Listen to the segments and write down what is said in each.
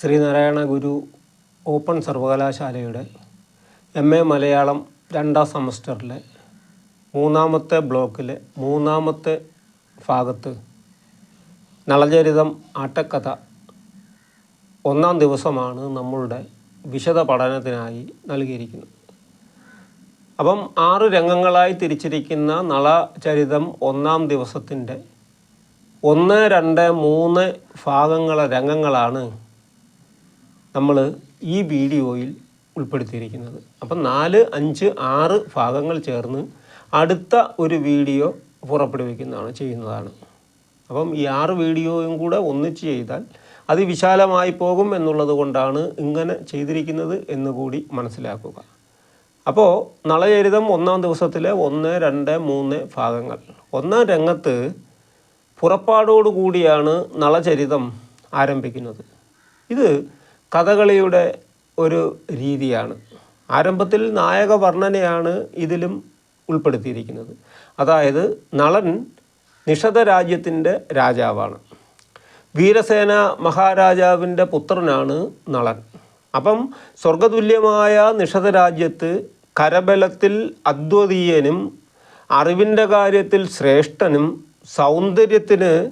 Sreenarayana Guru open സർവകലാശാലയുടെ M A Malayalam രണ്ടാം സെമസ്റ്ററിലെ മൂന്നാമത്തെ ബ്ലോക്കിലെ മൂന്നാമത്തെ ഭാഗത്ത് നളചരിതം ആട്ടക്കഥ ഒന്നാം ദിവസമാണ് നമ്മളുടെ വിശദ പഠനത്തിനായി നൽകിയിരിക്കുന്നത്. അപ്പം ആറ് രംഗങ്ങളായി തിരിച്ചിരിക്കുന്ന നളചരിതം ഒന്നാം ദിവസത്തിന്റെ ഒന്ന് രണ്ട് മൂന്ന് ഭാഗങ്ങളെ രംഗങ്ങളാണ് നമ്മൾ ഈ വീഡിയോയിൽ ഉൾപ്പെടുത്തിയിരിക്കുന്നത്. അപ്പം നാല് അഞ്ച് ആറ് ഭാഗങ്ങൾ ചേർന്ന് അടുത്ത ഒരു വീഡിയോ പുറപ്പെടുവിക്കുന്നതാണ് ചെയ്യുന്നതാണ്. അപ്പം ഈ ആറ് വീഡിയോയും കൂടെ ഒന്നിച്ച് ചെയ്താൽ അത് വിശാലമായി പോകും എന്നുള്ളത് കൊണ്ടാണ് ഇങ്ങനെ ചെയ്തിരിക്കുന്നത് എന്നുകൂടി മനസ്സിലാക്കുക. അപ്പോൾ നളചരിതം ഒന്നാം ദിവസത്തിലെ ഒന്ന് രണ്ട് മൂന്ന് ഭാഗങ്ങൾ. ഒന്നാം രംഗത്ത് പുറപ്പാടോടുകൂടിയാണ് നളചരിതം ആരംഭിക്കുന്നത്. ഇത് കഥകളിയുടെ ഒരു രീതിയാണ്. ആരംഭത്തിൽ നായക വർണനയാണ് ഇതിലും ഉൾപ്പെടുത്തിയിരിക്കുന്നത്. അതായത് നളൻ നിഷധ രാജ്യത്തിന്റെ രാജാവാണ്. വീരസേന മഹാരാജാവിന്റെ പുത്രനാണ് നളൻ. അപ്പം സ്വർഗതുല്യമായ നിഷധ രാജ്യത്ത് കരബലത്തിൽ അദ്വതീയനും അറിവിന്റെ കാര്യത്തിൽ ശ്രേഷ്ഠനും സൗന്ദര്യത്തിന്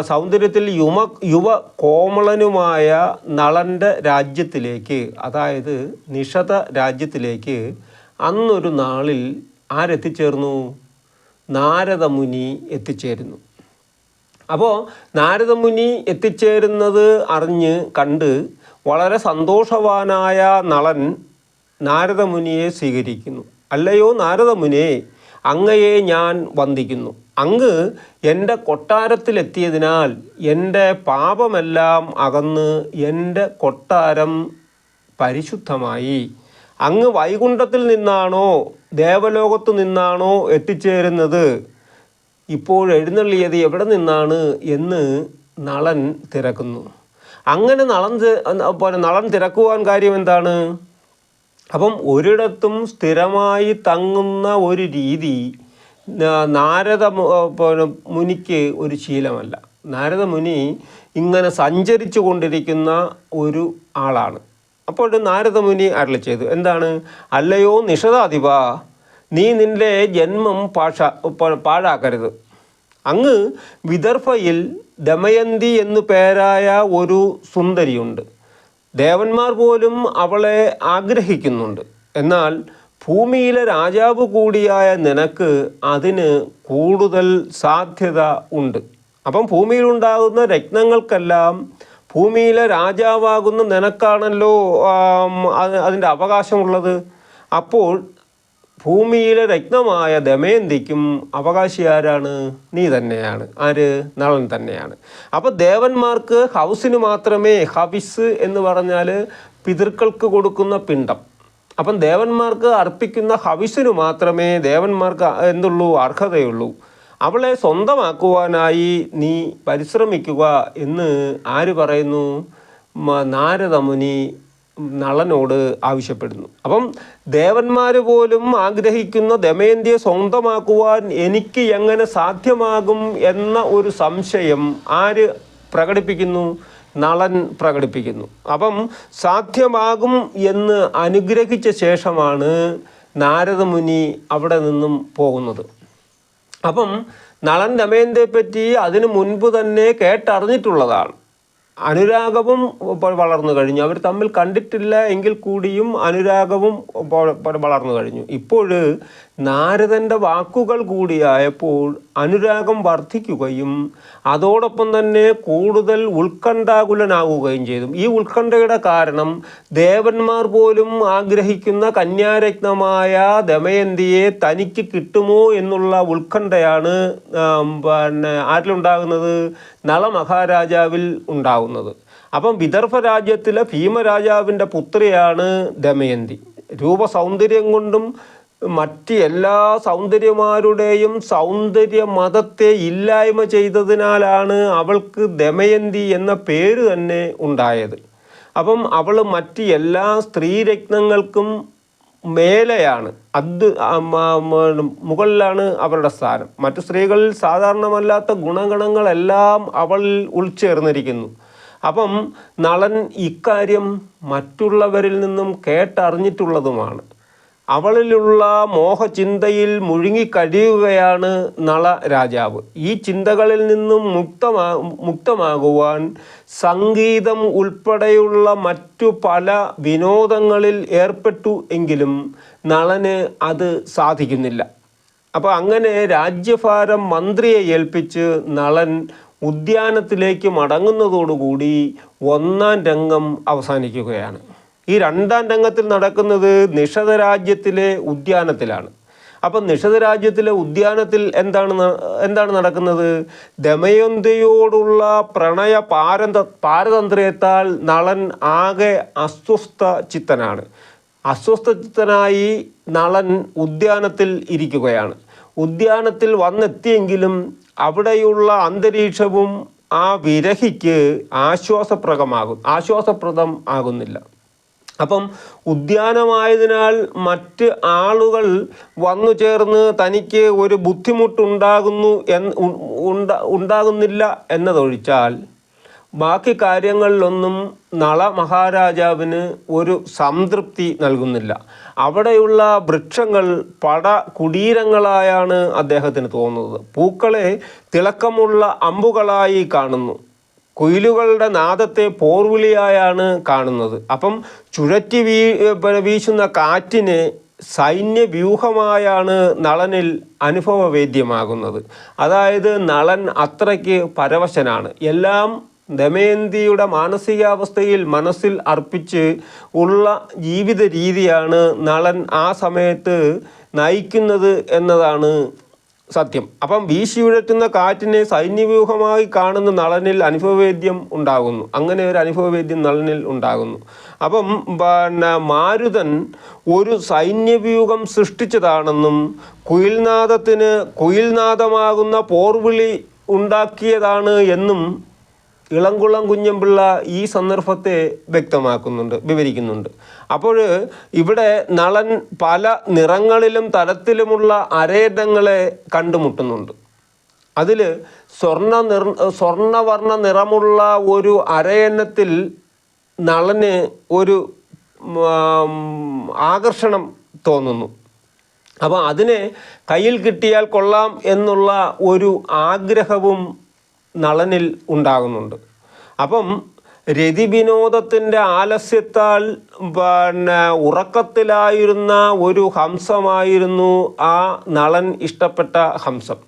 സൗന്ദര്യത്തിൽ യുമ യുവ കോമളനുമായ നളന്റെ രാജ്യത്തിലേക്ക് അതായത് നിഷത രാജ്യത്തിലേക്ക് അന്നൊരു നാളിൽ ആരെത്തിച്ചേർന്നു? നാരദമുനി എത്തിച്ചേരുന്നു. അപ്പോൾ നാരദമുനി എത്തിച്ചേരുന്നത് അറിഞ്ഞ് കണ്ട് വളരെ സന്തോഷവാനായ നളൻ നാരദമുനിയെ സ്വീകരിക്കുന്നു. അല്ലയോ നാരദമുനിയെ അങ്ങയെ ഞാൻ വന്ദിക്കുന്നു. അങ്ങ് എന്റെ കൊട്ടാരത്തിലെത്തിയതിനാൽ എന്റെ പാപമെല്ലാം അകന്ന് എന്റെ കൊട്ടാരം പരിശുദ്ധമായി. അങ്ങ് വൈകുണ്ഠത്തിൽ നിന്നാണോ ദേവലോകത്തു നിന്നാണോ എത്തിച്ചേരുന്നത്? ഇപ്പോൾ എഴുന്നള്ളിയത് എവിടെ നിന്നാണ് എന്ന് നളൻ തിരക്കുന്നു. അങ്ങനെ നളൻ പോലെ നളൻ തിരക്കുവാൻ കാര്യം എന്താണ്? അപ്പം ഒരിടത്തും സ്ഥിരമായി തങ്ങുന്ന ഒരു രീതി നാരദ മുനിക്ക് ഒരു ശീലമല്ല. നാരദ മുനി ഇങ്ങനെ സഞ്ചരിച്ചു കൊണ്ടിരിക്കുന്ന ഒരു ആളാണ്. അപ്പോൾ നാരദ മുനി അരളി ചെയ്തു എന്താണ്? അല്ലയോ നിഷതാധിപ നീ നിന്റെ ജന്മം പാഷ പാഴാക്കരുത്. അങ്ങ് വിദർഭയിൽ ദമയന്തി എന്നു പേരായ ഒരു സുന്ദരിയുണ്ട്. ദേവന്മാർ പോലും അവളെ ആഗ്രഹിക്കുന്നുണ്ട്. എന്നാൽ ഭൂമിയിലെ രാജാവ് കൂടിയായ നിനക്ക് അതിന് കൂടുതൽ സാധ്യത ഉണ്ട്. അപ്പം ഭൂമിയിലുണ്ടാകുന്ന രത്നങ്ങൾക്കെല്ലാം ഭൂമിയിലെ രാജാവാകുന്ന നിനക്കാണല്ലോ അതിന്റെ അവകാശമുള്ളത്. അപ്പോൾ ഭൂമിയിലെ രത്നമായ ദമയന്തിക്കും അവകാശി ആരാണ് നീ തന്നെയാണ്. ആര്? നളൻ തന്നെയാണ്. അപ്പോൾ ദേവന്മാർക്ക് ഹൗസിന് മാത്രമേ ഹവിസ് എന്ന് പറഞ്ഞാൽ പിതൃക്കൾക്ക് കൊടുക്കുന്ന പിണ്ടം. അപ്പം ദേവന്മാർക്ക് അർപ്പിക്കുന്ന ഹവിസിനു മാത്രമേ ദേവന്മാർക്ക് എന്തുള്ളൂ അർഹതയുള്ളൂ. അവളെ സ്വന്തമാക്കുവാനായി നീ പരിശ്രമിക്കുക എന്ന് ആര് പറയുന്നു? നാരദമുനി നളനോട് ആവശ്യപ്പെടുന്നു. അപ്പം ദേവന്മാർ പോലും ആഗ്രഹിക്കുന്ന ദമയന്തിയെ സ്വന്തമാക്കുവാൻ എനിക്ക് എങ്ങനെ സാധ്യമാകും എന്ന ഒരു സംശയം ആര് പ്രകടിപ്പിക്കുന്നു? നളൻ പ്രകടിപ്പിക്കുന്നു. അപ്പം സാധ്യമാകും എന്ന് അനുഗ്രഹിച്ച ശേഷമാണ് നാരദമുനി അവിടെ നിന്നും പോകുന്നത്. അപ്പം നളൻ ദമയന്തയെ പറ്റി അതിനു മുൻപ് തന്നെ കേട്ടറിഞ്ഞിട്ടുള്ളതാണ്. അനുരാഗവും വളർന്നു കഴിഞ്ഞു. അവർ തമ്മിൽ കണ്ടിട്ടില്ല എങ്കിൽ കൂടിയും അനുരാഗവും വളർന്നു കഴിഞ്ഞു. ഇപ്പോൾ നാരദന്റെ വാക്കുകൾ കൂടിയായപ്പോൾ അനുരാഗം വർദ്ധിക്കുകയും അതോടൊപ്പം തന്നെ കൂടുതൽ ഉത്കണ്ഠാകുലനാകുകയും ചെയ്തു. ഈ ഉത്കണ്ഠയുടെ കാരണം ദേവന്മാർ പോലും ആഗ്രഹിക്കുന്ന കന്യാരത്നമായ ദമയന്തിയെ തനിക്ക് കിട്ടുമോ എന്നുള്ള ഉത്കണ്ഠയാണ് പിന്നെ ആരിലുണ്ടാകുന്നത്? നളമഹാരാജാവിൽ ഉണ്ടാകുന്നത്. അപ്പം വിദർഭ രാജ്യത്തിലെ ഭീമരാജാവിന്റെ പുത്രിയാണ് ദമയന്തി. രൂപസൗന്ദര്യം കൊണ്ടും മറ്റ് എല്ലാ സൗന്ദര്യമാരുടെയും സൗന്ദര്യ മതത്തെ ഇല്ലായ്മ ചെയ്തതിനാലാണ് അവൾക്ക് ദമയന്തി എന്ന പേര് തന്നെ ഉണ്ടായത്. അപ്പം അവൾ മറ്റ് എല്ലാ സ്ത്രീരത്നങ്ങൾക്കും മേലെയാണ്. അത് മുകളിലാണ് അവരുടെ സ്ഥാനം. മറ്റു സ്ത്രീകളിൽ സാധാരണമല്ലാത്ത ഗുണഗണങ്ങളെല്ലാം അവൾ ഉൾച്ചേർന്നിരിക്കുന്നു. അപ്പം നളൻ ഇക്കാര്യം മറ്റുള്ളവരിൽ നിന്നും കേട്ടറിഞ്ഞിട്ടുള്ളതുമാണ്. അവളിലുള്ള മോഹചിന്തയിൽ മുഴുങ്ങിക്കഴിയുകയാണ് നള രാജാവ്. ഈ ചിന്തകളിൽ നിന്നും മുക്തമാ മുക്തമാകുവാൻ സംഗീതം ഉൾപ്പെടെയുള്ള മറ്റു പല വിനോദങ്ങളിൽ ഏർപ്പെട്ടു എങ്കിലും നളന് അത് സാധിക്കുന്നില്ല. അപ്പോൾ അങ്ങനെ രാജ്യഭാരം മന്ത്രിയെ ഏൽപ്പിച്ച് നളൻ ഉദ്യാനത്തിലേക്ക് മടങ്ങുന്നതോടുകൂടി ഒന്നാം രംഗം അവസാനിക്കുകയാണ്. ഈ രണ്ടാം രംഗത്തിൽ നടക്കുന്നത് നിഷധ രാജ്യത്തിലെ ഉദ്യാനത്തിലാണ്. അപ്പം നിഷധ രാജ്യത്തിലെ ഉദ്യാനത്തിൽ എന്താണ് എന്താണ് നടക്കുന്നത്? ദമയന്തിയോടുള്ള പ്രണയ പാരത പാരതന്ത്രയത്താൽ നളൻ ആകെ അസ്വസ്ഥ ചിത്തനാണ്. അസ്വസ്ഥ ചിത്തനായി നളൻ ഉദ്യാനത്തിൽ ഇരിക്കുകയാണ്. ഉദ്യാനത്തിൽ വന്നെത്തിയെങ്കിലും അവിടെയുള്ള അന്തരീക്ഷവും ആ വിരഹിക്ക് ആശ്വാസപ്രദമാകും ആശ്വാസപ്രദം ആകുന്നില്ല. അപ്പം ഉദ്യാനമായതിനാൽ മറ്റ് ആളുകൾ വന്നു ചേർന്ന് തനിക്ക് ഒരു ബുദ്ധിമുട്ടുണ്ടാകുന്നു എന്ന് ഉണ്ടാകുന്നില്ല എന്നതൊഴിച്ചാൽ ബാക്കി കാര്യങ്ങളിലൊന്നും നള മഹാരാജാവിന് ഒരു സംതൃപ്തി നൽകുന്നില്ല. അവിടെയുള്ള വൃക്ഷങ്ങൾ പട കുടീരങ്ങളായാണ് അദ്ദേഹത്തിന് തോന്നുന്നത്. പൂക്കളെ തിളക്കമുള്ള അമ്പുകളായി കാണുന്നു. കുയിലുകളുടെ നാദത്തെ പോർവിളിയായാണ് കാണുന്നത്. അപ്പം ചുഴറ്റി വീ വീശുന്ന കാറ്റിന് സൈന്യവ്യൂഹമായാണ് നളനിൽ അനുഭവവേദ്യമാകുന്നത്. അതായത് നളൻ അത്രയ്ക്ക് പരവശനാണ്. എല്ലാം ദമയന്തിയുടെ മാനസികാവസ്ഥയിൽ മനസ്സിൽ അർപ്പിച്ച് ഉള്ള ജീവിത രീതിയാണ് നളൻ ആ സമയത്ത് നയിക്കുന്നത് എന്നതാണ് സത്യം. അപ്പം വീശിയുഴറ്റുന്ന കാറ്റിനെ സൈന്യവ്യൂഹമായി കാണുന്ന നളനിൽ അനുഭവവേദ്യം ഉണ്ടാകുന്നു. അങ്ങനെ ഒരു അനുഭവവേദ്യം നളനിൽ ഉണ്ടാകുന്നു. അപ്പം പിന്നെ മാരുതൻ ഒരു സൈന്യവ്യൂഹം സൃഷ്ടിച്ചതാണെന്നും കുയിൽനാദത്തിന് കുയിൽനാദമാകുന്ന പോർവിളി ഉണ്ടാക്കിയതാണ് എന്നും ഇളംകുളം കുഞ്ഞമ്പിള്ള ഈ സന്ദർഭത്തെ വ്യക്തമാക്കുന്നുണ്ട് വിവരിക്കുന്നുണ്ട്. അപ്പോൾ ഇവിടെ നളൻ പല നിറങ്ങളിലും തരത്തിലുമുള്ള അരേതങ്ങളെ കണ്ടുമുട്ടുന്നുണ്ട്. അതിൽ സ്വർണ നിർ സ്വർണവർണ നിറമുള്ള ഒരു അരയന്നത്തിൽ നളന് ഒരു ആകർഷണം തോന്നുന്നു. അപ്പോൾ അതിനെ കയ്യിൽ കിട്ടിയാൽ കൊള്ളാം എന്നുള്ള ഒരു ആഗ്രഹവും നളനിൽ ഉണ്ടാകുന്നുണ്ട്. അപ്പം രതിവിനോദത്തിന്റെ ആലസ്യത്താൽ പിന്നെ ഉറക്കത്തിലായിരുന്ന ഒരു ഹംസമായിരുന്നു ആ നളൻ ഇഷ്ടപ്പെട്ട ഹംസം.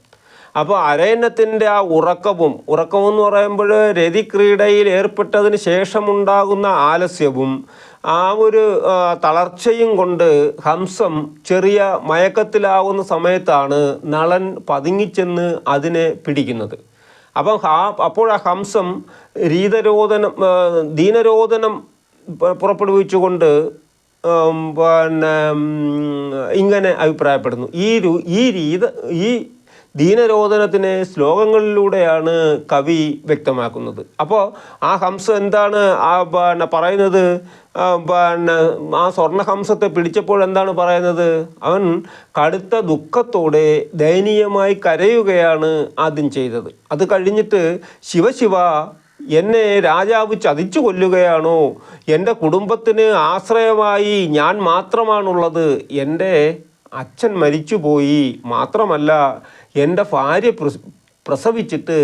അപ്പോൾ അരയന്നത്തിന്റെ ആ ഉറക്കവും ഉറക്കമെന്ന് പറയുമ്പോൾ രതിക്രീഡയിൽ ഏർപ്പെട്ടതിന് ശേഷമുണ്ടാകുന്ന ആലസ്യവും ആ ഒരു തളർച്ചയും കൊണ്ട് ഹംസം ചെറിയ മയക്കത്തിലാവുന്ന സമയത്താണ് നളൻ പതുങ്ങിച്ചെന്ന് അതിനെ പിടിക്കുന്നത്. അപ്പം ഹാ അപ്പോൾ ആ ഹംസം രീതരോധനം ആ, ദീനരോധനം പുറപ്പെടുവിച്ചുകൊണ്ട് പിന്നെ ഇങ്ങനെ അഭിപ്രായപ്പെടുന്നു. ഈ ഈ രീത ഈ ദീനരോധനത്തിനെ ശ്ലോകങ്ങളിലൂടെയാണ് കവി വ്യക്തമാക്കുന്നത്. അപ്പോൾ ആ ഹംസം എന്താണ് ആ പിന്നെ പറയുന്നത്? പിന്നെ ആ സ്വർണഹംസത്തെ പിടിച്ചപ്പോൾ എന്താണ് പറയുന്നത്? അവൻ കടുത്ത ദുഃഖത്തോടെ ദയനീയമായി കരയുകയാണ് ആദ്യം ചെയ്തത്. അത് കഴിഞ്ഞിട്ട് ശിവശിവ എന്നെ രാജാവ് ചതിച്ചു കൊല്ലുകയാണോ? എന്റെ കുടുംബത്തിന് ആശ്രയമായി ഞാൻ മാത്രമാണുള്ളത്. എന്റെ അച്ഛൻ മരിച്ചുപോയി. മാത്രമല്ല എന്റെ ഭാര്യ പ്രസവിച്ചിട്ട്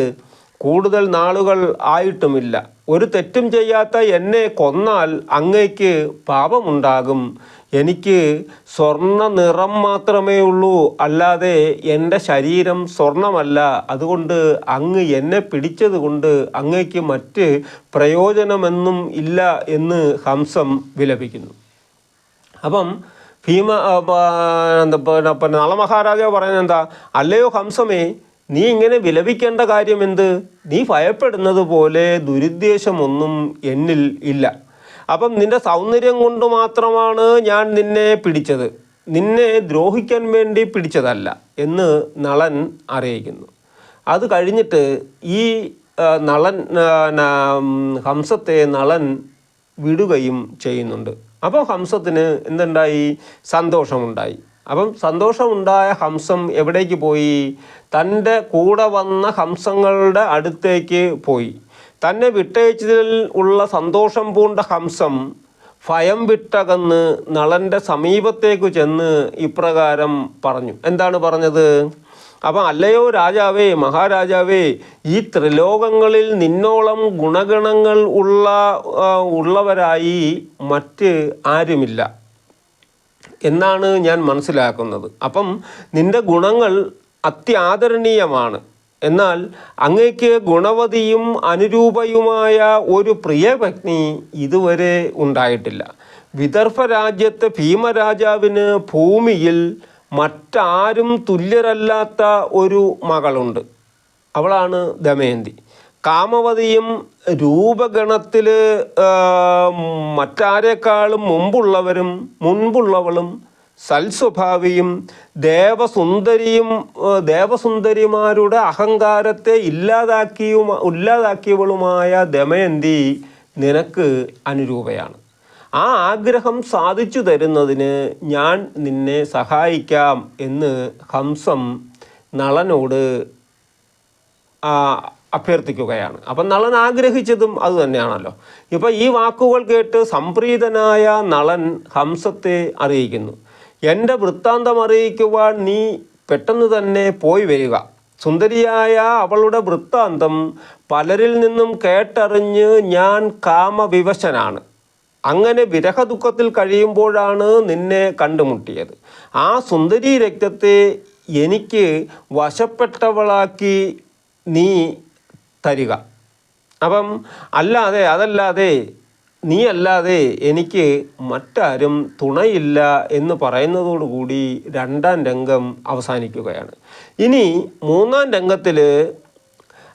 കൂടുതൽ നാളുകൾ ആയിട്ടുമില്ല. ഒരു തെറ്റും ചെയ്യാത്ത എന്നെ കൊന്നാൽ അങ്ങയ്ക്ക് പാപമുണ്ടാകും. എനിക്ക് സ്വർണ നിറം മാത്രമേ ഉള്ളൂ. അല്ലാതെ എന്റെ ശരീരം സ്വർണമല്ല. അതുകൊണ്ട് അങ്ങ് എന്നെ പിടിച്ചത് കൊണ്ട് അങ്ങയ്ക്ക് മറ്റ് പ്രയോജനമെന്നും ഇല്ല എന്ന് ഹംസം വിലപിക്കുന്നു. അപ്പം ഭീമ എന്താ പിന്നെ നളമഹാരാജാവ് പറയുന്നത് എന്താ? അല്ലയോ ഹംസമേ നീ ഇങ്ങനെ വിലപിക്കേണ്ട കാര്യം എന്ത്? നീ ഭയപ്പെടുന്നത് പോലെ ദുരുദ്ദേശമൊന്നും എന്നിൽ ഇല്ല. അപ്പം നിന്റെ സൗന്ദര്യം കൊണ്ട് മാത്രമാണ് ഞാൻ നിന്നെ പിടിച്ചത്. നിന്നെ ദ്രോഹിക്കാൻ വേണ്ടി പിടിച്ചതല്ല എന്ന് നളൻ അറിയിക്കുന്നു. അത് കഴിഞ്ഞിട്ട് ഈ നളൻ ഹംസത്തെ നളൻ വിടുകയും ചെയ്യുന്നുണ്ട്. അപ്പോൾ ഹംസത്തിന് എന്തുണ്ടായി? സന്തോഷമുണ്ടായി. അപ്പം സന്തോഷമുണ്ടായ ഹംസം എവിടേക്ക് പോയി? തന്റെ കൂടെ വന്ന ഹംസങ്ങളുടെ അടുത്തേക്ക് പോയി. തന്നെ വിട്ടയച്ചതിൽ ഉള്ള സന്തോഷം പൂണ്ട ഹംസം ഭയം വിട്ടകന്ന് നളന്റെ സമീപത്തേക്ക് ചെന്ന് ഇപ്രകാരം പറഞ്ഞു. എന്താണ് പറഞ്ഞത്? അപ്പം അല്ലയോ രാജാവേ മഹാരാജാവേ ഈ ത്രിലോകങ്ങളിൽ നിന്നോളം ഗുണഗണങ്ങൾ ഉള്ള ഉള്ളവരായി മറ്റ് ആരുമില്ല. എന്നാണ് ഞാൻ മനസ്സിലാക്കുന്നത്. അപ്പം നിന്റെ ഗുണങ്ങൾ അത്യാദരണീയമാണ്. എന്നാൽ അങ്ങേക്ക് ഗുണവതിയും അനുരൂപയുമായ ഒരു പ്രിയപത്നി ഇതുവരെ ഉണ്ടായിട്ടില്ല. വിദർഭ രാജ്യത്തെ ഭീമരാജാവിന് ഭൂമിയിൽ മറ്റാരും തുല്യരല്ലാത്ത ഒരു മകളുണ്ട്. അവളാണ് ദമയന്തി. കാമവതിയും രൂപഗണത്തിൽ മറ്റാരേക്കാളും മുമ്പുള്ളവരും മുൻപുള്ളവളും സൽസ്വഭാവിയും ദേവസുന്ദരിയും ദേവസുന്ദരിമാരുടെ അഹങ്കാരത്തെ ഇല്ലാതാക്കിയും ഇല്ലാതാക്കിയവളുമായ ദമയന്തി നിനക്ക് അനുരൂപയാണ്. ആ ആഗ്രഹം സാധിച്ചു തരുന്നതിന് ഞാൻ നിന്നെ സഹായിക്കാം എന്ന് ഹംസം നളനോട് അഭ്യർത്ഥിക്കുകയാണ്. അപ്പം നളൻ ആഗ്രഹിച്ചതും അത് തന്നെയാണല്ലോ. ഇപ്പം ഈ വാക്കുകൾ കേട്ട് സംപ്രീതനായ നളൻ ഹംസത്തെ അറിയിക്കുന്നു. എന്റെ വൃത്താന്തം അറിയിക്കുവാൻ നീ പെട്ടെന്ന് തന്നെ പോയി വരിക. സുന്ദരിയായ അവളുടെ വൃത്താന്തം പലരിൽ നിന്നും കേട്ടറിഞ്ഞ് ഞാൻ കാമവിവശനാണ്. അങ്ങനെ വിരഹദുഃഖത്തിൽ കഴിയുമ്പോഴാണ് നിന്നെ കണ്ടുമുട്ടിയത്. ആ സുന്ദരി രക്തത്തെ എനിക്ക് വശപ്പെട്ടവളാക്കി നീ തരിക. അപ്പം അല്ലാതെ അതല്ലാതെ നീ അല്ലാതെ എനിക്ക് മറ്റാരും തുണയില്ല എന്ന് പറയുന്നതോടുകൂടി രണ്ടാം രംഗം അവസാനിക്കുകയാണ്. ഇനി മൂന്നാം രംഗത്തിൽ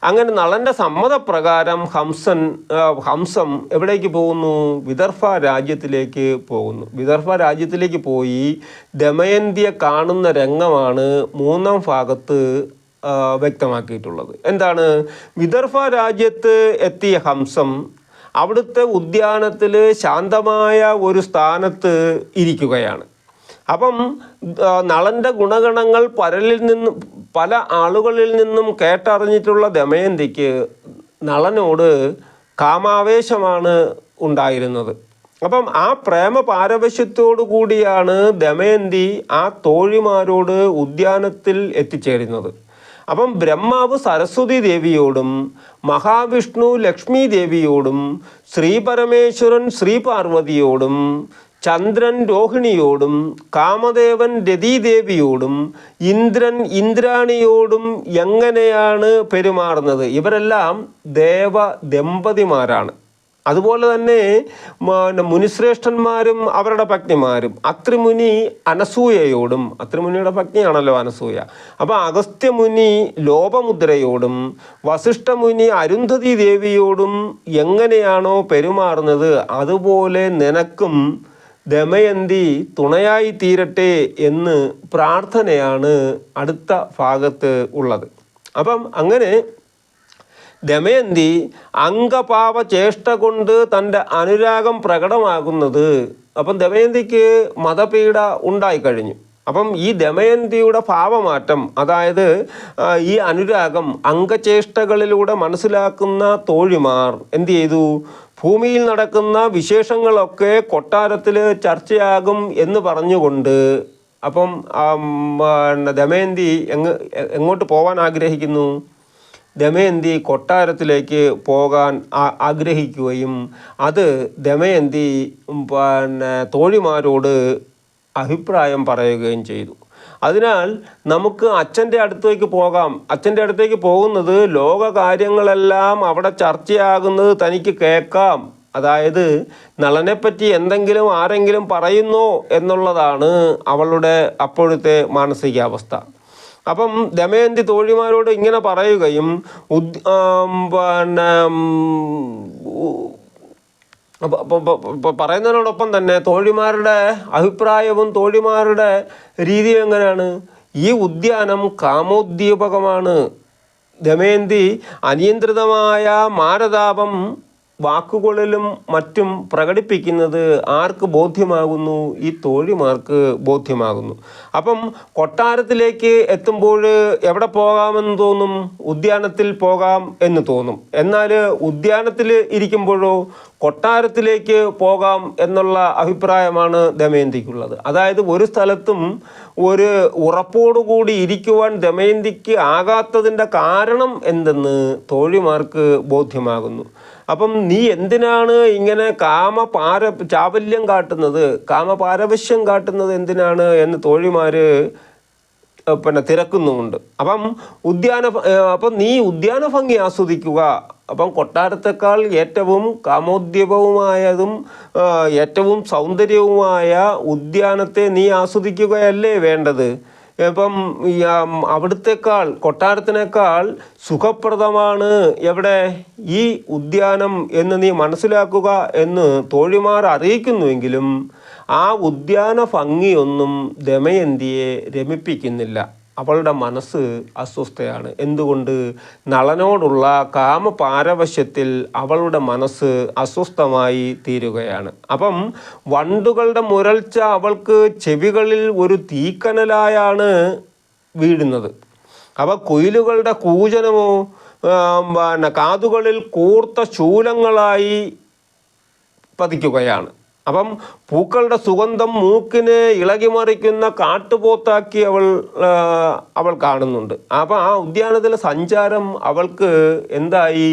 അങ്ങനെ നളന്റെ സമ്മതപ്രകാരം ഹംസൻ ഹംസം എവിടേക്ക് പോകുന്നു? വിദർഭ രാജ്യത്തിലേക്ക് പോകുന്നു. വിദർഭ രാജ്യത്തിലേക്ക് പോയി ദമയന്തിയെ കാണുന്ന രംഗമാണ് മൂന്നാം ഭാഗത്ത് വ്യക്തമാക്കിയിട്ടുള്ളത്. എന്താണ്? വിദർഭ രാജ്യത്ത് എത്തിയ ഹംസം അവിടുത്തെ ഉദ്യാനത്തിൽ ശാന്തമായ ഒരു സ്ഥാനത്ത് ഇരിക്കുകയാണ്. അപ്പം നളന്റെ ഗുണഗണങ്ങൾ പരലിൽ നിന്നും പല ആളുകളിൽ നിന്നും കേട്ടറിഞ്ഞിട്ടുള്ള ദമയന്തിക്ക് നളനോട് കാമാവേശമാണ് ഉണ്ടായിരുന്നത്. അപ്പം ആ പ്രേമ പാരവശ്യത്തോടു കൂടിയാണ് ദമയന്തി ആ തോഴിമാരോട് ഉദ്യാനത്തിൽ എത്തിച്ചേരുന്നത്. അപ്പം ബ്രഹ്മാവ് സരസ്വതി ദേവിയോടും മഹാവിഷ്ണു ലക്ഷ്മി ദേവിയോടും ശ്രീപരമേശ്വരൻ ശ്രീപാർവതിയോടും ശ്രീ പാർവതിയോടും ചന്ദ്രൻ രോഹിണിയോടും കാമദേവൻ രതീദേവിയോടും ഇന്ദ്രൻ ഇന്ദ്രാണിയോടും എങ്ങനെയാണ് പെരുമാറുന്നത്? ഇവരെല്ലാം ദേവ ദമ്പതിമാരാണ്. അതുപോലെ തന്നെ മുനിശ്രേഷ്ഠന്മാരും അവരുടെ പത്നിമാരും അത്രിമുനി അനസൂയയോടും അത്രിമുനിയുടെ പത്നിയാണല്ലോ അനസൂയ. അപ്പോൾ അഗസ്ത്യമുനി ലോപമുദ്രയോടും വസിഷ്ഠമുനി അരുന്ധതി ദേവിയോടും എങ്ങനെയാണോ പെരുമാറുന്നത് അതുപോലെ നിനക്കും ദമയന്തി തുണയായി തീരട്ടെ എന്ന് പ്രാർത്ഥനയാണ് അടുത്ത ഭാഗത്ത് ഉള്ളത്. അപ്പം അങ്ങനെ ദമയന്തി അംഗപാപചേഷ്ട കൊണ്ട് തന്റെ അനുരാഗം പ്രകടമാകുന്നത് അപ്പം ദമയന്തിക്ക് മതപീഡ ഉണ്ടായിക്കഴിഞ്ഞു അപ്പം ഈ ദമയന്തിയുടെ ഭാവമാറ്റം അതായത് ഈ അനുരാഗം അംഗചേഷ്ടകളിലൂടെ മനസ്സിലാക്കുന്ന തോഴിമാർ എന്തു ചെയ്തു? ഭൂമിയിൽ നടക്കുന്ന വിശേഷങ്ങളൊക്കെ കൊട്ടാരത്തിൽ ചർച്ചയാകും എന്ന് പറഞ്ഞുകൊണ്ട് അപ്പം ദമയന്തി എങ്ങ് എങ്ങോട്ട് പോകാൻ ആഗ്രഹിക്കുന്നു? ദമയന്തി കൊട്ടാരത്തിലേക്ക് പോകാൻ ആഗ്രഹിക്കുകയും അത് ദമയന്തി പിന്നെ തോഴിമാരോട് അഭിപ്രായം പറയുകയും ചെയ്തു. അതിനാൽ നമുക്ക് അച്ഛന്റെ അടുത്തേക്ക് പോകാം. അച്ഛന്റെ അടുത്തേക്ക് പോകുന്നത് ലോക കാര്യങ്ങളെല്ലാം അവിടെ ചർച്ചയാകുന്നത് തനിക്ക് കേൾക്കാം. അതായത് നളനെപ്പറ്റി എന്തെങ്കിലും ആരെങ്കിലും പറയുന്നോ എന്നുള്ളതാണ് അവളുടെ അപ്പോഴത്തെ മാനസികാവസ്ഥ. അപ്പം ദമയന്തി തോഴിമാരോട് ഇങ്ങനെ പറയുകയും പിന്നെ പറയുന്നതിനോടൊപ്പം തന്നെ തോഴിമാരുടെ അഭിപ്രായവും തോഴിമാരുടെ രീതിയും എങ്ങനെയാണ്? ഈ ഉദ്യാനം കാമോദ്ദീപകമാണ്. ദമയന്തി അനിയന്ത്രിതമായ മാരതാപം വാക്കുകളിലും മറ്റും പ്രകടിപ്പിക്കുന്നത് ആർക്ക് ബോധ്യമാകുന്നു? ഈ തോഴിമാർക്ക് ബോധ്യമാകുന്നു. അപ്പം കൊട്ടാരത്തിലേക്ക് എത്തുമ്പോൾ എവിടെ പോകാമെന്ന് തോന്നും? ഉദ്യാനത്തിൽ പോകാം എന്ന് തോന്നും. എന്നാൽ ഉദ്യാനത്തിൽ ഇരിക്കുമ്പോഴോ കൊട്ടാരത്തിലേക്ക് പോകാം എന്നുള്ള അഭിപ്രായമാണ് ദമയന്തിക്കുള്ളത്. അതായത് ഒരു സ്ഥലത്തും ഒരു ഉറപ്പോടുകൂടി ഇരിക്കുവാൻ ദമയന്തിക്ക് ആകാത്തതിന്റെ കാരണം എന്തെന്ന് തോഴിമാർക്ക് ബോധ്യമാകുന്നു. അപ്പം നീ എന്തിനാണ് ഇങ്ങനെ കാമപാര ചാബല്യം കാട്ടുന്നത്? കാമപാരവശ്യം കാട്ടുന്നത് എന്തിനാണ് എന്ന് തോഴിമാർ പിന്നെ തിരക്കുന്നുമുണ്ട്. അപ്പം ഉദ്യാന അപ്പം നീ ഉദ്യാന ഭംഗി ആസ്വദിക്കുക. അപ്പം കൊട്ടാരത്തെക്കാൾ ഏറ്റവും കാമോദ്യപവുമായതും ഏറ്റവും സൗന്ദര്യവുമായ ഉദ്യാനത്തെ നീ ആസ്വദിക്കുകയല്ലേ വേണ്ടത്? ഇപ്പം അവിടുത്തെക്കാൾ കൊട്ടാരത്തിനേക്കാൾ സുഖപ്രദമാണ് എവിടെ? ഈ ഉദ്യാനം എന്ന് നീ മനസ്സിലാക്കുക എന്ന് തോഴിമാർ അറിയിക്കുന്നുവെങ്കിലും ആ ഉദ്യാന ഭംഗിയൊന്നും ദമയന്തിയെ രമിപ്പിക്കുന്നില്ല. അവളുടെ മനസ്സ് അസ്വസ്ഥയാണ്. എന്തുകൊണ്ട്? നളനോടുള്ള കാമപാരവശ്യത്തിൽ അവളുടെ മനസ്സ് അസ്വസ്ഥമായി തീരുകയാണ്. അപ്പം വണ്ടുകളുടെ മുരൾച്ച അവൾക്ക് ചെവികളിൽ ഒരു തീക്കനലായാണ് വീഴുന്നത്. അവ കുയിലുകളുടെ കൂജനമോ പിന്നെ കാതുകളിൽ കൂർത്ത ശൂലങ്ങളായി പതിക്കുകയാണ്. അപ്പം പൂക്കളുടെ സുഗന്ധം മൂക്കിനെ ഇളകിമറിക്കുന്ന കാട്ടുപോത്താക്കി അവൾ അവൾ കാണുന്നുണ്ട്. അപ്പം ആ ഉദ്യാനത്തിലെ സഞ്ചാരം അവൾക്ക് എന്തായി?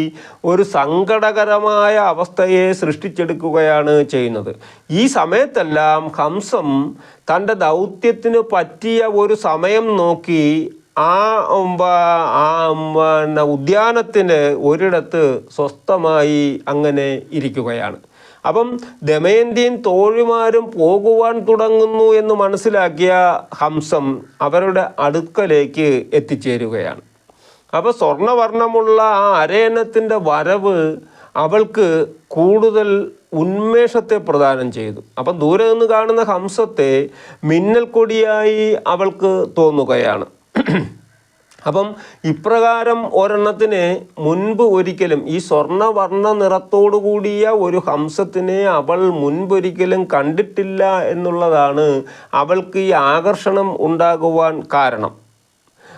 ഒരു സങ്കടകരമായ അവസ്ഥയെ സൃഷ്ടിച്ചെടുക്കുകയാണ് ചെയ്യുന്നത്. ഈ സമയത്തെല്ലാം ഹംസം തന്റെ ദൗത്യത്തിന് പറ്റിയ ഒരു സമയം നോക്കി ആ ഉദ്യാനത്തിന് ഒരിടത്ത് സ്വസ്ഥമായി അങ്ങനെ ഇരിക്കുകയാണ്. അപ്പം ദമയന്തിയും തോഴിമാരും പോകുവാൻ തുടങ്ങുന്നു എന്ന് മനസ്സിലാക്കിയ ഹംസം അവരുടെ അടുക്കലേക്ക് എത്തിച്ചേരുകയാണ്. അപ്പോൾ സ്വർണവർണമുള്ള ആ അരയണത്തിന്റെ വരവ് അവൾക്ക് കൂടുതൽ ഉന്മേഷത്തെ പ്രദാനം ചെയ്തു. അപ്പം ദൂരെ നിന്ന് കാണുന്ന ഹംസത്തെ മിന്നൽ കൊടിയായി അവൾക്ക് തോന്നുകയാണ്. അപ്പം ഇപ്രകാരം ഒരെണ്ണത്തിന് മുൻപ് ഒരിക്കലും ഈ സ്വർണവർണ നിറത്തോടു കൂടിയ ഒരു ഹംസത്തിനെ അവൾ മുൻപൊരിക്കലും കണ്ടിട്ടില്ല എന്നുള്ളതാണ് അവൾക്ക് ഈ ആകർഷണം ഉണ്ടാകുവാൻ കാരണം.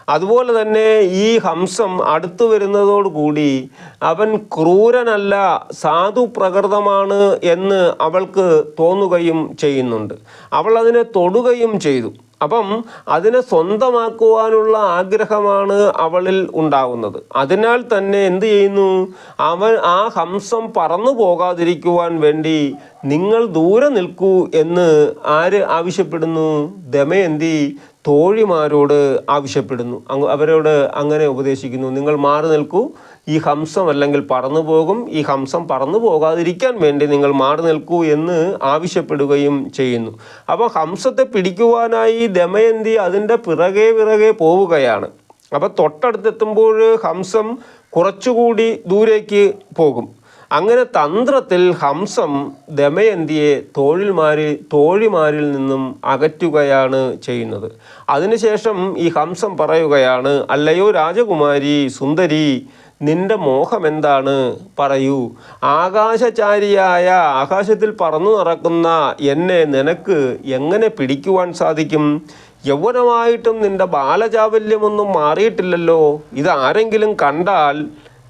അതുപോലെ തന്നെ ഈ ഹംസം അടുത്തു വരുന്നതോടുകൂടി അവൻ ക്രൂരനല്ല സാധു പ്രകൃതമാണ് എന്ന് അവൾക്ക് തോന്നുകയും ചെയ്യുന്നുണ്ട്. അവൾ അതിനെ തൊടുകയും ചെയ്തു. അപ്പം അതിനെ സ്വന്തമാക്കുവാനുള്ള ആഗ്രഹമാണ് അവളിൽ ഉണ്ടാകുന്നത്. അതിനാൽ തന്നെ എന്ത് ചെയ്യുന്നു? അവൻ ആ ഹംസം പറന്നു പോകാതിരിക്കുവാൻ വേണ്ടി നിങ്ങൾ ദൂരെ നിൽക്കൂ എന്ന് ആര് ആവശ്യപ്പെടുന്നു? ദമയന്തി തോഴിമാരോട് ആവശ്യപ്പെടുന്നു. അവരോട് അങ്ങനെ ഉപദേശിക്കുന്നു. നിങ്ങൾ മാറി നിൽക്കൂ. ഈ ഹംസം അല്ലെങ്കിൽ പറന്നു പോകും. ഈ ഹംസം പറന്നു പോകാതിരിക്കാൻ വേണ്ടി നിങ്ങൾ മാറി നിൽക്കൂ എന്ന് ആവശ്യപ്പെടുകയും ചെയ്യുന്നു. അപ്പോൾ ഹംസത്തെ പിടിക്കുവാനായി ദമയന്തി അതിന്റെ പിറകെ പിറകെ പോവുകയാണ്. അപ്പോൾ തൊട്ടടുത്തെത്തുമ്പോൾ ഹംസം കുറച്ചുകൂടി ദൂരേക്ക് പോകും. അങ്ങനെ തന്ത്രത്തിൽ ഹംസം ദമയന്തിയെ തോഴിൽമാരിൽ തോഴിമാരിൽ നിന്നും അകറ്റുകയാണ് ചെയ്യുന്നത്. അതിനുശേഷം ഈ ഹംസം പറയുകയാണ് അല്ലയോ രാജകുമാരി സുന്ദരി നിന്റെ മോഹം എന്താണ് പറയൂ. ആകാശചാരിയായ ആകാശത്തിൽ പറന്നു നടക്കുന്ന എന്നെ നിനക്ക് എങ്ങനെ പിടിക്കുവാൻ സാധിക്കും? യൗവനമായിട്ടും നിന്റെ ബാലചാവല്യമൊന്നും മാറിയിട്ടില്ലല്ലോ. ഇത് ആരെങ്കിലും കണ്ടാൽ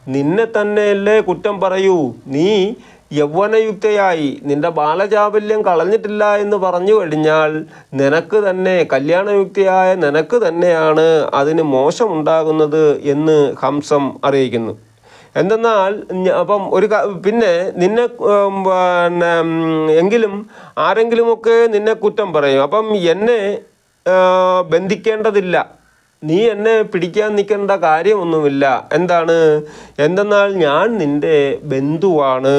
നിന്നെ തന്നെയല്ലേ കുറ്റം പറയൂ. നീ യൗവനയുക്തയായി നിന്റെ ബാലചാബല്യം കളഞ്ഞിട്ടില്ല എന്ന് പറഞ്ഞു കഴിഞ്ഞാൽ നിനക്ക് തന്നെ കല്യാണയുക്തയായ നിനക്ക് തന്നെയാണ് അതിന് മോശമുണ്ടാകുന്നത് എന്ന് ഹംസം അറിയിക്കുന്നു. എന്തെന്നാൽ അപ്പം ഒരു പിന്നെ നിന്നെ പിന്നെ എങ്കിലും ആരെങ്കിലുമൊക്കെ നിന്നെ കുറ്റം പറയും. അപ്പം എന്നെ ബന്ധിക്കേണ്ടതില്ല. നീ എന്നെ പിടിക്കാൻ നിൽക്കേണ്ട കാര്യമൊന്നുമില്ല. എന്താണ്? എന്തെന്നാൽ ഞാൻ നിന്റെ ബന്ധുവാണ്.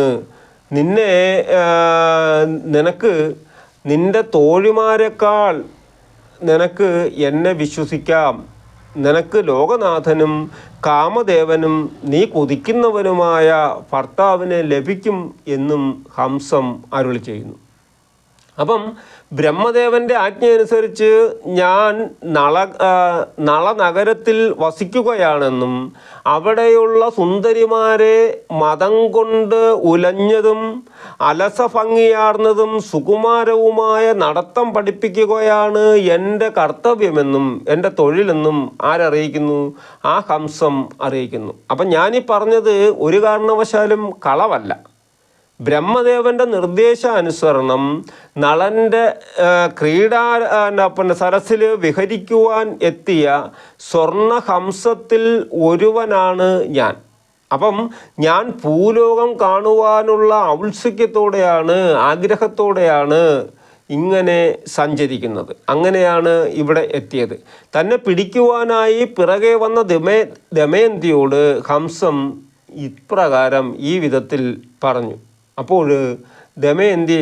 നിന്നെ നിനക്ക് നിന്റെ തോഴിമാരെക്കാൾ നിനക്ക് എന്നെ വിശ്വസിക്കാം. നിനക്ക് ലോകനാഥനും കാമദേവനും നീ കൊതിക്കുന്നവനുമായ ഭർത്താവിനെ ലഭിക്കും എന്നും ഹംസം അരുളി ചെയ്യുന്നു. അപ്പം ബ്രഹ്മദേവന്റെ ആജ്ഞ അനുസരിച്ച് ഞാൻ നള നളനഗരത്തിൽ വസിക്കുകയാണെന്നും അവിടെയുള്ള സുന്ദരിമാരെ മതം കൊണ്ട് ഉലഞ്ഞതും അലസഭംഗിയാർന്നതും സുകുമാരവുമായ നടത്തം പഠിപ്പിക്കുകയാണ് എന്റെ കർത്തവ്യമെന്നും എന്റെ തൊഴിലെന്നും ആരറിയിക്കുന്നു ആ ഹംസം അറിയിക്കുന്നു. അപ്പം ഞാനീ പറഞ്ഞത് ഒരു കാരണവശാലും കളവല്ല. ബ്രഹ്മദേവന്റെ നിർദ്ദേശാനുസരണം നളന്റെ ക്രീഡാ പിന്നെ സരസിൽ വിഹരിക്കുവാൻ എത്തിയ സ്വർണഹംസത്തിൽ ഒരുവനാണ് ഞാൻ. അപ്പം ഞാൻ ഭൂലോകം കാണുവാനുള്ള ഔത്സുക്യത്തോടെയാണ് ആഗ്രഹത്തോടെയാണ് ഇങ്ങനെ സഞ്ചരിക്കുന്നത്. അങ്ങനെയാണ് ഇവിടെ എത്തിയത്. തന്നെ പിടിക്കുവാനായി പിറകെ വന്ന ദമേ ദമയന്തിയോട് ഹംസം ഇപ്രകാരം ഈ വിധത്തിൽ പറഞ്ഞു. അപ്പോൾ ദമയന്തി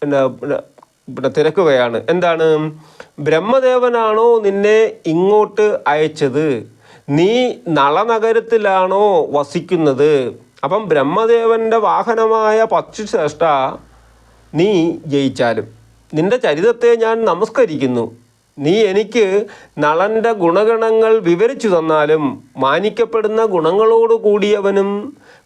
പിന്നെ തിരക്കുകയാണ്. എന്താണ്? ബ്രഹ്മദേവനാണോ നിന്നെ ഇങ്ങോട്ട് അയച്ചത്? നീ നളനഗരത്തിലാണോ വസിക്കുന്നത്? അപ്പം ബ്രഹ്മദേവന്റെ വാഹനമായ പക്ഷിശ്രേഷ്ഠ നീ ജയിച്ചാലും. നിന്റെ ചരിതത്തെ ഞാൻ നമസ്കരിക്കുന്നു. നീ എനിക്ക് നളന്റെ ഗുണഗണങ്ങൾ വിവരിച്ചു തന്നാലും മാനിക്കപ്പെടുന്ന ഗുണങ്ങളോട് കൂടിയവനും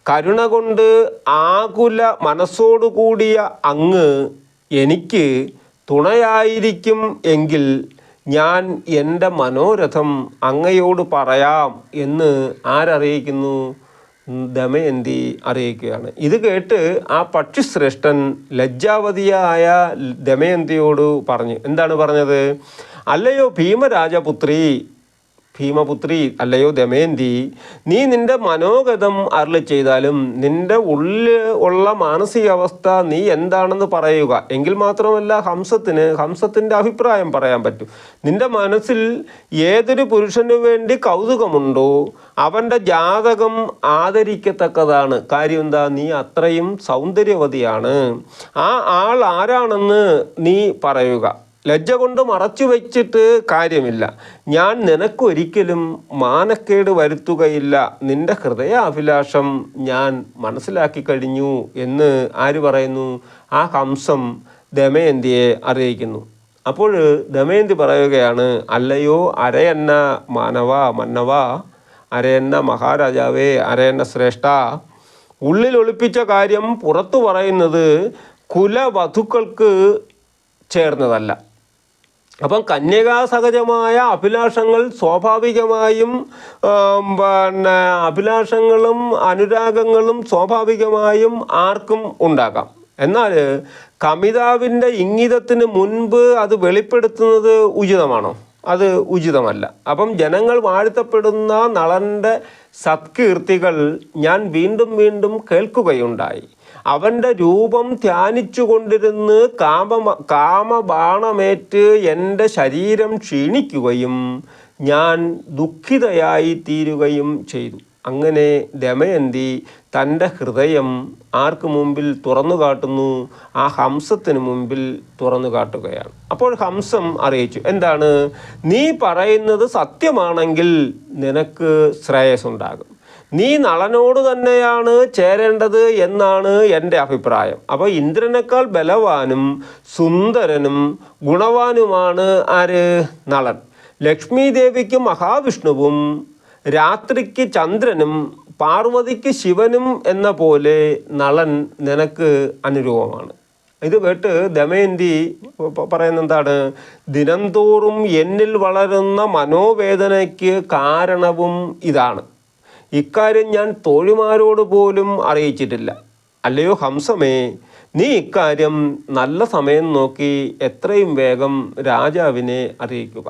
കരുണ കൊണ്ട് ആകുല മനസ്സോടുകൂടിയ അങ്ങ് എനിക്ക് തുണയായിരിക്കും എങ്കിൽ ഞാൻ എന്റെ മനോരഥം അങ്ങയോട് പറയാം എന്ന് ആരറിയിക്കുന്നു? ദമയന്തി അറിയിക്കുകയാണ്. ഇത് കേട്ട് ആ പക്ഷിശ്രേഷ്ഠൻ ലജ്ജാവതിയായ ദമയന്തിയോട് പറഞ്ഞു. എന്താണ് പറഞ്ഞത്? അല്ലയോ ഭീമരാജപുത്രി ഭീമപുത്രി അല്ലയോ ദമയന്തി നീ നിന്റെ മനോഗതം അരളി ചെയ്താലും നിന്റെ ഉള്ളിൽ ഉള്ള മാനസികാവസ്ഥ നീ എന്താണെന്ന് പറയുക. എങ്കിൽ മാത്രമല്ല ഹംസത്തിന് ഹംസത്തിന്റെ അഭിപ്രായം പറയാൻ പറ്റും. നിന്റെ മനസ്സിൽ ഏതൊരു പുരുഷനു വേണ്ടി കൗതുകമുണ്ടോ അവന്റെ ജാതകം ആദരിക്കത്തക്കതാണ്. കാര്യം എന്താ? നീ അത്രയും സൗന്ദര്യവതിയാണ്. ആ ആൾ ആരാണെന്ന് നീ പറയുക. ലജ്ജ കൊണ്ട് മറച്ചു വെച്ചിട്ട് കാര്യമില്ല. ഞാൻ നിനക്കൊരിക്കലും മാനക്കേട് വരുത്തുകയില്ല. നിന്റെ ഹൃദയാഭിലാഷം ഞാൻ മനസ്സിലാക്കി കഴിഞ്ഞു എന്ന് ആര് പറയുന്നു? ആ ഹംസം ദമയന്തിയെ അറിയിക്കുന്നു. അപ്പോൾ ദമയന്തി പറയുകയാണ് അല്ലയോ അരയന്ന മാനവ മന്നവ അരയന്ന മഹാരാജാവേ അരയന്ന ശ്രേഷ്ഠ ഉള്ളിൽ ഒളിപ്പിച്ച കാര്യം പുറത്തു പറയുന്നത് കുലവധുക്കൾക്ക് ചേർന്നതല്ല. അപ്പം കന്യകാസഹജമായ അഭിലാഷങ്ങൾ സ്വാഭാവികമായും പിന്നെ അഭിലാഷങ്ങളും അനുരാഗങ്ങളും സ്വാഭാവികമായും ആർക്കും ഉണ്ടാകാം. എന്നാൽ കമിതാവിന്റെ ഇംഗിതത്തിന് മുൻപ് അത് വെളിപ്പെടുത്തുന്നത് ഉചിതമാണോ? അത് ഉചിതമല്ല. അപ്പം ജനങ്ങൾ വാഴ്ത്തപ്പെടുന്ന നളന്റെ സത്കീർത്തികൾ ഞാൻ വീണ്ടും വീണ്ടും കേൾക്കുകയുണ്ടായി. അവന്റെ രൂപം ധ്യാനിച്ചു കൊണ്ടിരുന്ന് കാമ കാമബാണമേറ്റ് എന്റെ ശരീരം ക്ഷീണിക്കുകയും ഞാൻ ദുഃഖിതയായി തീരുകയും ചെയ്തു. അങ്ങനെ ദമയന്തി തന്റെ ഹൃദയം ആർക്ക് മുമ്പിൽ തുറന്നു കാട്ടുന്നു? ആ ഹംസത്തിന് മുമ്പിൽ തുറന്നു കാട്ടുകയാണ്. അപ്പോൾ ഹംസം അറിയിച്ചു എന്താണ്? നീ പറയുന്നത് സത്യമാണെങ്കിൽ നിനക്ക് ശ്രേയസ്സുണ്ടാകും. നീ നളനോട് തന്നെയാണ് ചേരേണ്ടത് എന്നാണ് എന്റെ അഭിപ്രായം. അപ്പോൾ ഇന്ദ്രനേക്കാൾ ബലവാനും സുന്ദരനും ഗുണവാനുമാണ് ആര്? നളൻ. ലക്ഷ്മി ദേവിക്ക് മഹാവിഷ്ണുവും രാത്രിക്ക് ചന്ദ്രനും പാർവതിക്ക് ശിവനും എന്ന പോലെ നളൻ നിനക്ക് അനുരൂപമാണ്. ഇത് കേട്ട് ദമയന്തി പറയുന്ന എന്താണ്? ദിനംതോറും എന്നിൽ വളരുന്ന മനോവേദനയ്ക്ക് കാരണവും ഇതാണ്. ഇക്കാര്യം ഞാൻ തോഴിമാരോട് പോലും അറിയിച്ചിട്ടില്ല. അല്ലയോ ഹംസമേ നീ ഇക്കാര്യം നല്ല സമയം നോക്കി എത്രയും വേഗം രാജാവിനെ അറിയിക്കുക.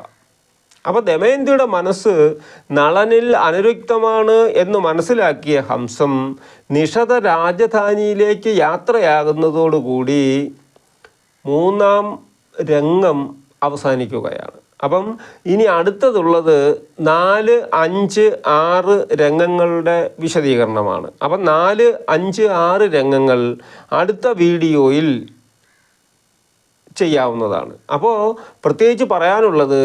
അപ്പോൾ ദമയന്തിയുടെ മനസ്സ് നളനിൽ അനുരുക്തമാണ് എന്ന് മനസ്സിലാക്കിയ ഹംസം നിഷത രാജധാനിയിലേക്ക് യാത്രയാകുന്നതോടുകൂടി മൂന്നാം രംഗം അവസാനിക്കുകയാണ്. അപ്പം ഇനി അടുത്തതുള്ളത് നാല് അഞ്ച് ആറ് രംഗങ്ങളുടെ വിശദീകരണമാണ്. അപ്പം നാല് അഞ്ച് ആറ് രംഗങ്ങൾ അടുത്ത വീഡിയോയിൽ ചെയ്യാവുന്നതാണ്. അപ്പോൾ പ്രത്യേകിച്ച് പറയാനുള്ളത്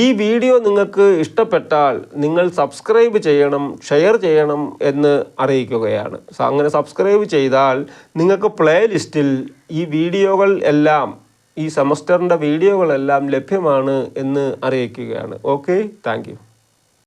ഈ വീഡിയോ നിങ്ങൾക്ക് ഇഷ്ടപ്പെട്ടാൽ നിങ്ങൾ സബ്സ്ക്രൈബ് ചെയ്യണം ഷെയർ ചെയ്യണം എന്ന് അറിയിക്കുകയാണ്. അങ്ങനെ സബ്സ്ക്രൈബ് ചെയ്താൽ നിങ്ങൾക്ക് പ്ലേലിസ്റ്റിൽ ഈ വീഡിയോകൾ എല്ലാം ഈ സെമസ്റ്ററിന്റെ വീഡിയോകളെല്ലാം ലഭ്യമാണ് എന്ന് അറിയിക്കുകയാണ്. Okay thank